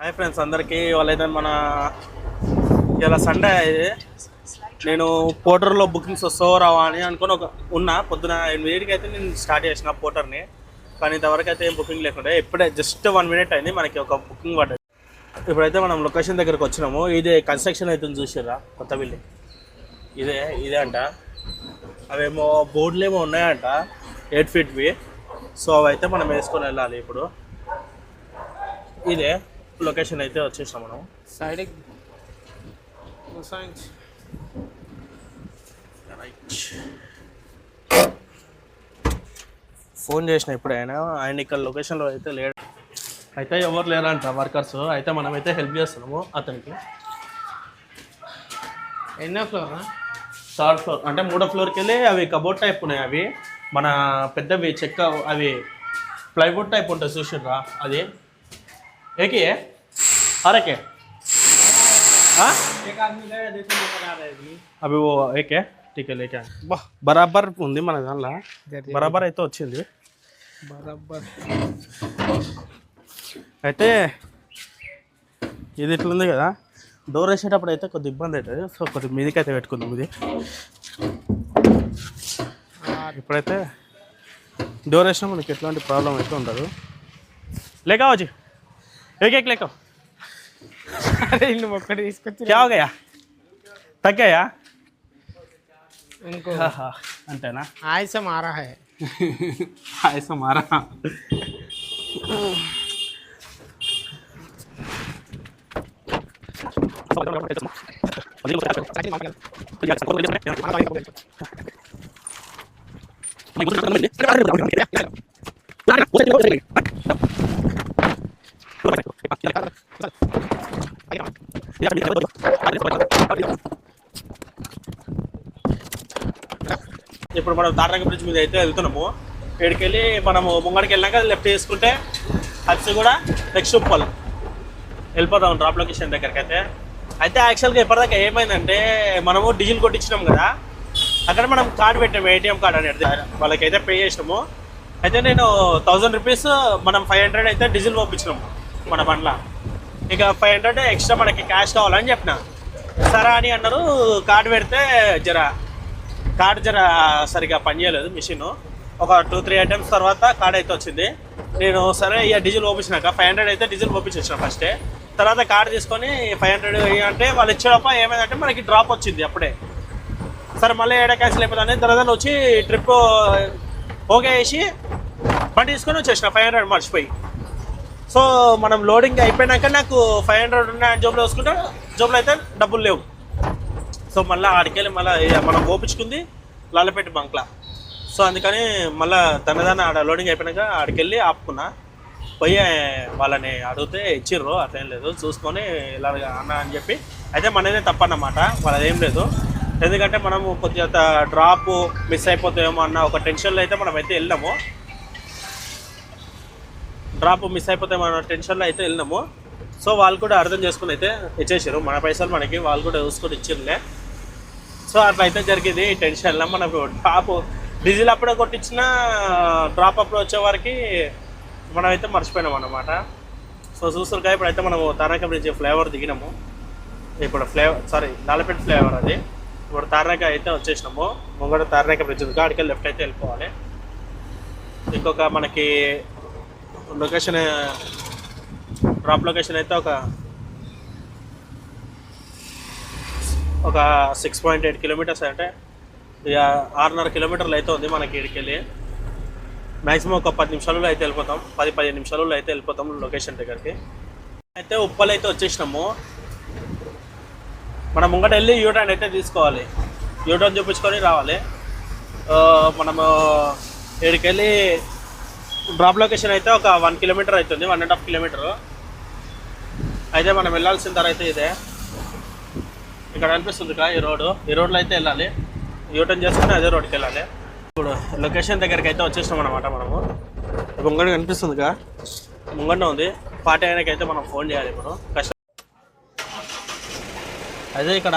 Hi friends అందరికీ వాళ్ళైతే మన ఇలా సండే నేను పోర్టర్లో బుకింగ్స్ వస్తావో రావా అని అనుకుని ఒక ఉన్నా. పొద్దున ఎనిమిదికి అయితే నేను స్టార్ట్ చేసిన పోర్టర్ని. కానీ ఇంతవరకు అయితే ఏం బుకింగ్ లేకుండా ఇప్పుడే జస్ట్ వన్ మినిట్ అయింది. మనకి ఒక బుకింగ్ పడ్డది. ఇప్పుడైతే మనం లొకేషన్ దగ్గరకు వచ్చినాము. ఇది కన్స్ట్రక్షన్ అయితే చూసిర్రా కొత్త బిల్డింగ్. ఇదే ఇదే అంట. అవేమో బోర్డులు ఏమో ఉన్నాయంట ఎయిట్ ఫీట్వి. సో అవి అయితే మనం వేసుకొని వెళ్ళాలి ఇప్పుడు. ఇదే. లొకేషన్ అయితే వచ్చేసాం మనం. సైడ్ రైట్ ఫోన్ చేసిన ఎప్పుడైనా ఆయన ఇక్కడ లొకేషన్లో అయితే లేడు. అయితే ఎవరు లేరంట వర్కర్స్ అయితే మనమైతే హెల్ప్ చేస్తున్నాము అతనికి. ఎన్నో ఫ్లోర్ థర్డ్ ఫ్లోర్ అంటే మూడో ఫ్లోర్కి వెళ్ళి అవి కబోర్డ్ టైప్ ఉన్నాయి అవి. మన పెద్దవి చెక్క అవి ప్లైవుడ్ టైప్ ఉంటుంది చూసిర్రా అది. ఏకి అరకే అవి ఓ ఏకే టీకే లేకే బా బరాబర్ ఉంది మన దానిలో బరాబర్ అయితే వచ్చింది बराबर అయితే ఇది ఇట్లుంది కదా డోర్ వేసేటప్పుడు అయితే కొద్ది ఇబ్బంది అవుతుంది సో కొద్ది మీదకి అయితే పెట్టుకుందాం ఇది ఇప్పుడైతే డోర్ వేసినా మనకి ఎట్లాంటి ప్రాబ్లం అయితే ఉండదు లేకా వచ్చి एक एक लेको अरे इन मकड़े इसको क्या हो गया? तक गया इनको हाँ हाँ अंतना ऐसा मारा है। ऐसा मारा ఇప్పుడు మనం తారక బ్రిడ్జ్ మీద అయితే వెళ్తున్నాము. ఇక్కడికి వెళ్ళి మనము ముంగడికి వెళ్ళాక లెఫ్ట్ చేసుకుంటే అది కూడా నెక్స్ట్ ఉప్పల్. వెళ్ళిపోతాం డ్రాప్ లొకేషన్ దగ్గరికి అయితే. అయితే యాక్చువల్గా ఇప్పటిదాకా ఏమైందంటే మనము డీజిల్ కొట్టించినాం కదా. అక్కడ మనం కార్డు పెట్టాము ఏటీఎం కార్డు అనేది. వాళ్ళకైతే పే చేసినాము. అయితే నేను థౌజండ్ రూపీస్ మనం ఫైవ్ హండ్రెడ్ అయితే డీజిల్ పంపించినాము. మన బండ్ల. ఇక ఫైవ్ హండ్రెడ్ ఎక్స్ట్రా మనకి క్యాష్ కావాలని చెప్పిన. సరే అని అన్నారు కార్డు పెడితే జర కార్డు జర సరిగా పనిచేయలేదు మిషన్ ఒక టూ త్రీ ఐటమ్స్ తర్వాత కార్డ్ అయితే వచ్చింది. నేను సరే ఇక డీజిల్ పంపించినాక ఫైవ్ హండ్రెడ్ అయితే డీజిల్ పంపించేసిన ఫస్టే తర్వాత కార్డు తీసుకొని ఫైవ్ హండ్రెడ్ అంటే వాళ్ళు ఇచ్చేటప్పుడు ఏమైందంటే మనకి డ్రాప్ వచ్చింది అప్పుడే. సరే మళ్ళీ ఏడా క్యాన్సిల్ అయిపోతుంది తర్వాత వచ్చి ట్రిప్ ఓకే వేసి బండి తీసుకొని వచ్చేసిన ఫైవ్ హండ్రెడ్ మర్చిపోయి. సో మనం లోడింగ్ అయిపోయినాక నాకు ఫైవ్ హండ్రెడ్ ఉన్న జోబులో వేసుకుంటే జోబులో అయితే డబ్బులు లేవు. సో మళ్ళీ ఆడికెళ్ళి మళ్ళీ మనం ఓపించుకుంది లాలపేట బంక్లా. సో అందుకని మళ్ళీ తనదాన్ని ఆడ లోడింగ్ అయిపోయినాక ఆడికెళ్ళి ఆపుకున్నా. పోయి వాళ్ళని అడిగితే ఇచ్చిర్రు అట్లేం లేదు. చూసుకొని ఇలా అన్న అని చెప్పి. అయితే మనదే తప్పన్నమాట వాళ్ళది ఏం లేదు. ఎందుకంటే మనము కొద్దిగా డ్రాప్ మిస్ అయిపోతాయేమో అన్న ఒక టెన్షన్లో అయితే మనం అయితే వెళ్ళాము. డ్రాప్ మిస్ అయిపోతే మన టెన్షన్లో అయితే వెళ్ళినాము. సో వాళ్ళు కూడా అర్థం చేసుకుని అయితే ఇచ్చేసారు. మన పైసలు మనకి వాళ్ళు కూడా చూసుకొని ఇచ్చిర్లే సో అట్లా అయితే జరిగింది. టెన్షన్ టెన్షన్లో మనకు డ్రాప్ డీజిల్ అప్పుడే కొట్టించిన డ్రాప్ అప్పుడు వచ్చే వారికి మర్చిపోయినాం అన్నమాట. సో చూసురుగా ఇప్పుడైతే మనము తారక బ్రిడ్జ్ ఫ్లేవర్ దిగినాము. ఇప్పుడు ఫ్లేవర్ సారీ లాలపేట ఫ్లేవర్ అది. ఇప్పుడు తారక అయితే వచ్చేసినాము. ముంగడ తారక బ్రిడ్జ్ ఉంది అక్కడికి లెఫ్ట్ అయితే వెళ్ళిపోవాలి. ఇంకొక మనకి లొకేషన్ డ్రాప్ లొకేషన్ అయితే ఒక ఒక సిక్స్ పాయింట్ ఎయిట్ కిలోమీటర్స్ అంటే ఇక ఆరున్నర కిలోమీటర్లు అయితే ఉంది మనకి ఇక్కడికి వెళ్ళి మ్యాక్సిమం ఒక పది నిమిషాలలో అయితే వెళ్ళిపోతాం. పది పదిహేను నిమిషాలలో అయితే వెళ్ళిపోతాం లొకేషన్ దగ్గరికి. అయితే ఉప్పలు అయితే వచ్చేసినాము. మనం ముంగట వెళ్ళి యూటర్న్ అయితే తీసుకోవాలి. యూటర్న్ చూపించుకొని రావాలి. మనము ఇక్కడికి వెళ్ళి డ్రాప్ లొకేషన్ అయితే ఒక వన్ కిలోమీటర్ అవుతుంది వన్ అండ్ హాఫ్ కిలోమీటర్. అయితే మనం వెళ్ళాల్సిన ధర అయితే ఇదే. ఇక్కడ అనిపిస్తుంది కదా ఈ రోడ్డు. ఈ రోడ్లో అయితే వెళ్ళాలి. యూటర్న్ చేసుకుని అదే రోడ్కి వెళ్ళాలి. ఇప్పుడు లొకేషన్ దగ్గరికి అయితే వచ్చేసినాం అనమాట మనము. ముంగడ కనిపిస్తుందిగా ముంగడ ఉంది. పార్టీ ఆయనకి అయితే మనం ఫోన్ చేయాలి ఇప్పుడు. కష్టం అదే ఇక్కడ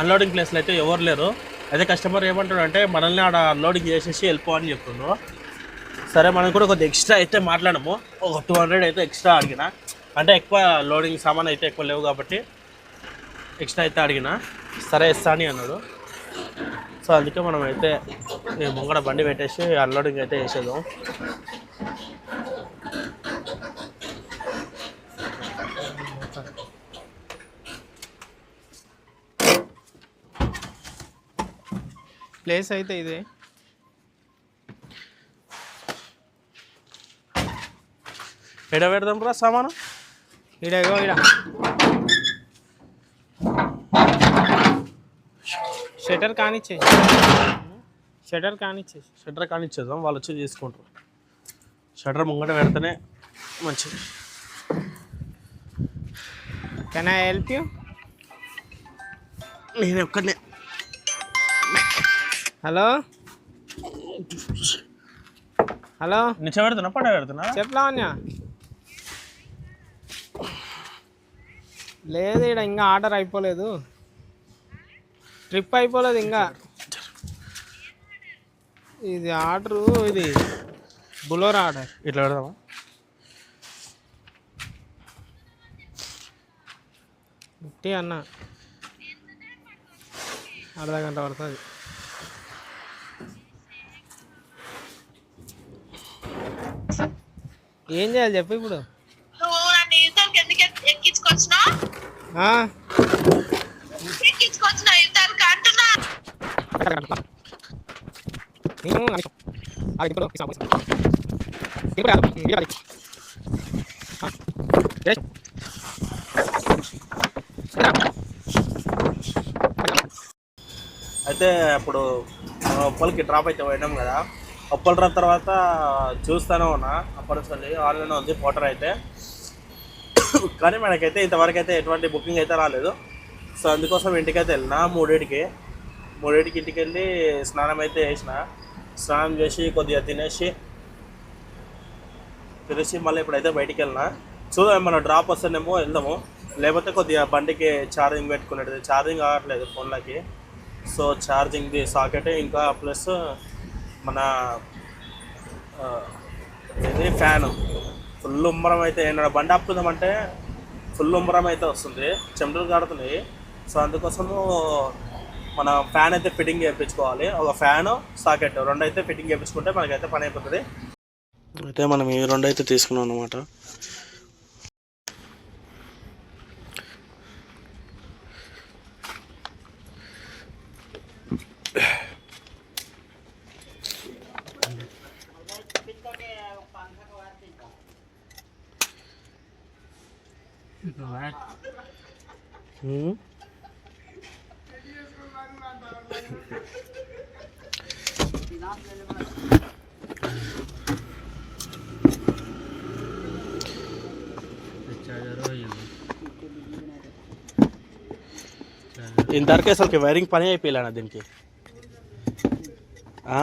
అన్లోడింగ్ ప్లేస్లో అయితే ఎవరు లేరు. అదే కస్టమర్ ఏమంటాడు అంటే మనల్ని ఆడ అన్లోడింగ్ చేసేసి వెళ్ళిపో అని సరే మనం కూడా కొద్దిగా ఎక్స్ట్రా అయితే మాట్లాడము. ఒక టూ హండ్రెడ్ అయితే ఎక్స్ట్రా అడిగిన. అంటే ఎక్కువ లోడింగ్ సామాన్ అయితే ఎక్కువ లేవు కాబట్టి ఎక్స్ట్రా అయితే అడిగిన. సరే ఇస్తా అని అన్నాడు. సో అందుకే మనం అయితే ముంగడ బండి పెట్టేసి అన్లోడింగ్ అయితే వేసేద్దాం ప్లేస్ అయితే ఇదే. ఎడ పెడదాం రా సామాను? ఇడగో ఇడ షటర్ కానిచ్చే షటర్ కానిచ్చే షట్టర్ కానిచ్చేద్దాం వాళ్ళు వచ్చి తీసుకుంటారు. షట్టర్ ముంగట పెడితేనే మంచిది. కెన్ ఐ హెల్ప్ యూ నేను ఒక్కనే హలో హలో నిచ్చ పెడుతున్నా? పడ పెడుతున్నా లేదు ఇక్కడ ఇంకా ఆర్డర్ అయిపోలేదు. ట్రిప్ అయిపోలేదు ఇంకా. ఇది ఆర్డరు ఇది బులోర్ ఆర్డర్. ఇట్లా పెడదామా? ఫిఫ్టీ అన్న. అర్ధ గంట పడుతుంది. ఏం చేయాలి చెప్పు ఇప్పుడు? యుద్ధానికి ఎందుకు ఎక్- ఎక్కించుకొచ్చినావు ఆ? ఎక్కించుకొచ్చినావు యుద్ధానికి అంటున్నా నేను ఇస్తాను, కాదు, కాదు. అయితే ఇప్పుడు ఉప్పలకి డ్రాప్ అయితే పోయినాం కదా. డ్రాప్ తర్వాత చూస్తానే ఉన్నా. అప్పటి నుంచి ఆన్లైన్ ఉంది పోటర్ అయితే. కానీ మనకైతే ఇంతవరకు అయితే ఎటువంటి బుకింగ్ అయితే రాలేదు. సో అందుకోసం ఇంటికైతే వెళ్ళిన మూడింటికి మూడింటికి ఇంటికి వెళ్ళి స్నానం అయితే చేసిన స్నానం చేసి కొద్దిగా తినేసి తినేసి మళ్ళీ ఇప్పుడైతే బయటికి వెళ్ళిన. చూద్దాం ఏమన్నా డ్రాప్ వస్తేనేమో వెళ్దాము. లేకపోతే కొద్దిగా బండికి ఛార్జింగ్ పెట్టుకునేది. ఛార్జింగ్ కావట్లేదు ఫోన్లకి. సో ఛార్జింగ్ది సాకెట్ ఇంకా ప్లస్ మన ఇది ఫ్యాను. ఫుల్ ఉమ్మరం అయితే ఏంటంటే బండి ఆపుకుందామంటే ఫుల్ ఉమ్మరం అయితే వస్తుంది. చెమటలు కాడుతున్నాయి సో అందుకోసము మన ఫ్యాన్ అయితే ఫిట్టింగ్ చేయించుకోవాలి. ఒక ఫ్యాన్ సాకెట్ రెండు అయితే ఫిట్టింగ్ చేయించుకుంటే మనకైతే పని అయిపోతుంది. అయితే మనం ఈ రెండు అయితే తీసుకున్నాం అనమాట Hmm? ఇంతవరకు అసలు వైరింగ్ పని అయిపోయినా దీనికి ఆ?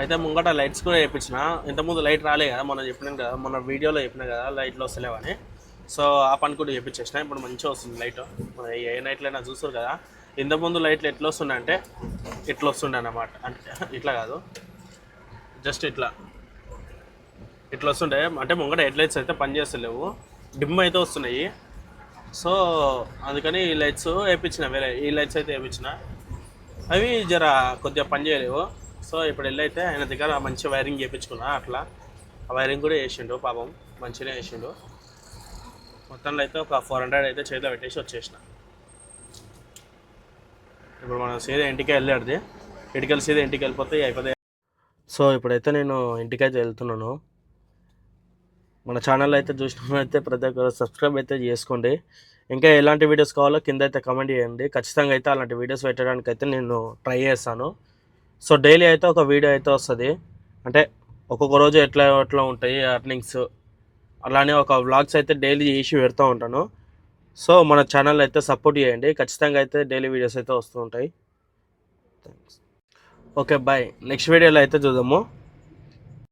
అయితే ముంగట లైట్స్ కూడా వేయించిన. ఇంతకుముందు లైట్ రాలే కదా మొన్న చెప్పినాం కదా మొన్న వీడియోలో చెప్పినా కదా లైట్లు వస్తలేవని. సో ఆ పని కూడా చేయించేసిన ఇప్పుడు మంచిగా వస్తుంది లైట్. మన ఏ నైట్లైనా చూస్తారు కదా ఇంతకుముందు లైట్లు ఎట్లా వస్తుండే అంటే ఇట్లా వస్తుండే అన్నమాట. అంటే ఇట్లా కాదు జస్ట్ ఇట్లా. ఇట్లా వస్తుండే అంటే ముంగట హెడ్ లైట్స్ అయితే పనిచేస్తలేవు డిమ్ అయితే వస్తున్నాయి. సో అందుకని ఈ లైట్స్ వేయించిన వేరే ఈ లైట్స్ అయితే వేయించిన. అవి జర కొద్దిగా పని చేయలేవు. సో ఇప్పుడు వెళ్ళైతే ఆయన దగ్గర మంచి వైరింగ్ చేయించుకున్నా అట్లా. ఆ వైరింగ్ కూడా వేసిండు పాపం మంచిగా వేసిండు మొత్తంలో అయితే ఒక ఫోర్ హండ్రెడ్ అయితే చేతిలో పెట్టేసి వచ్చేసిన. ఇప్పుడు మనం సీదా ఇంటికి వెళ్ళాడుది ఇంటికి వెళ్ళి సీదా ఇంటికి వెళ్ళిపోతే అయిపోతాయి సో ఇప్పుడైతే నేను ఇంటికైతే వెళ్తున్నాను. మన ఛానల్ అయితే చూసినట్లయితే ప్రతి ఒక్కరు సబ్స్క్రైబ్ అయితే చేసుకోండి. ఇంకా ఎలాంటి వీడియోస్ కావాలో కింద అయితే కమెంట్ చేయండి. ఖచ్చితంగా అయితే అలాంటి వీడియోస్ పెట్టడానికి అయితే నేను ట్రై చేస్తాను. సో డైలీ అయితే ఒక వీడియో అయితే వస్తుంది. అంటే ఒక్కొక్క రోజు ఎట్లా ఎట్లా ఉంటాయి అర్నింగ్స్ అలానే ఒక వ్లాగ్స్ అయితే డైలీ చేసి పెడతా ఉంటాను. సో మన ఛానల్ అయితే సపోర్ట్ చేయండి. ఖచ్చితంగా అయితే డైలీ వీడియోస్ అయితే వస్తూ ఉంటాయి. థ్యాంక్స్ ఓకే బాయ్ నెక్స్ట్ వీడియోలో అయితే చూద్దాము.